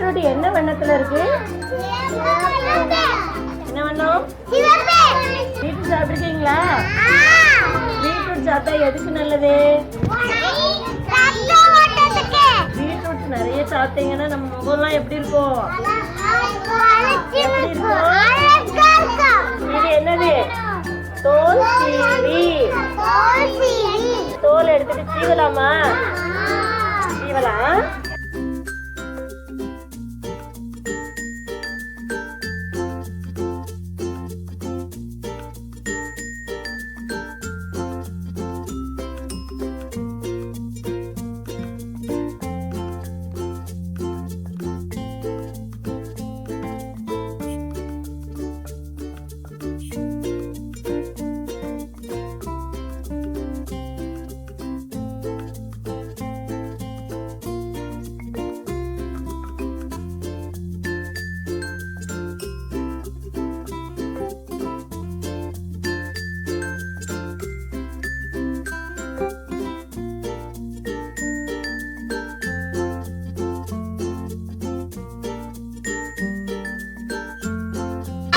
Beetroot என்ன வண்ணத்துல இருக்கு? என்ன வண்ணம்? பீட்ரூட் சாப்பிட்டுருக்கீங்களா? பீட்ரூட் சாப்பிட்டா எதுக்கு நல்லது? பீட்ரூட் நிறைய சாப்பிட்டீங்கன்னா நம்ம முகம்லாம் எப்படி இருக்கும்? இது என்னது? தோல் சீவி. தோல் எடுத்துட்டு சீவலாம்?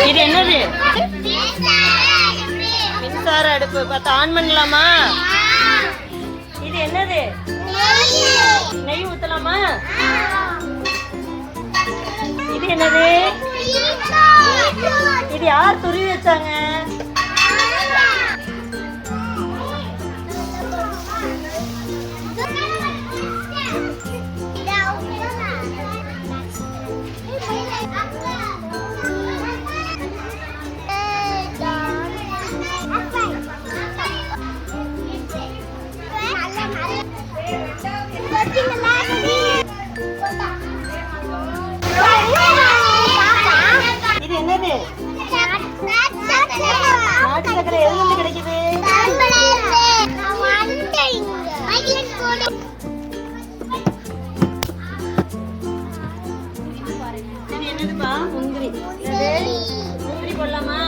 இது என்னது? மின்சார அடுப்பு. பார்த்து ஆன் பண்ணலாமா? இது என்னது? நெய் ஊத்தலாமா? இது என்னது? இது யார் துருவி வச்சாங்க? இது என்னது? நாட்டு சக்கரை எதுல கிடைக்குது? என்னதுப்பா? முந்திரி. முந்திரி போடலாமா?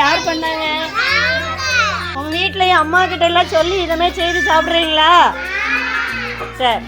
யார் பண்ணாங்க? உங்க வீட்லயும் அம்மா கிட்ட எல்லாம் சொல்லி இதமே செய்து சாப்பிடுறீங்களா? சரி.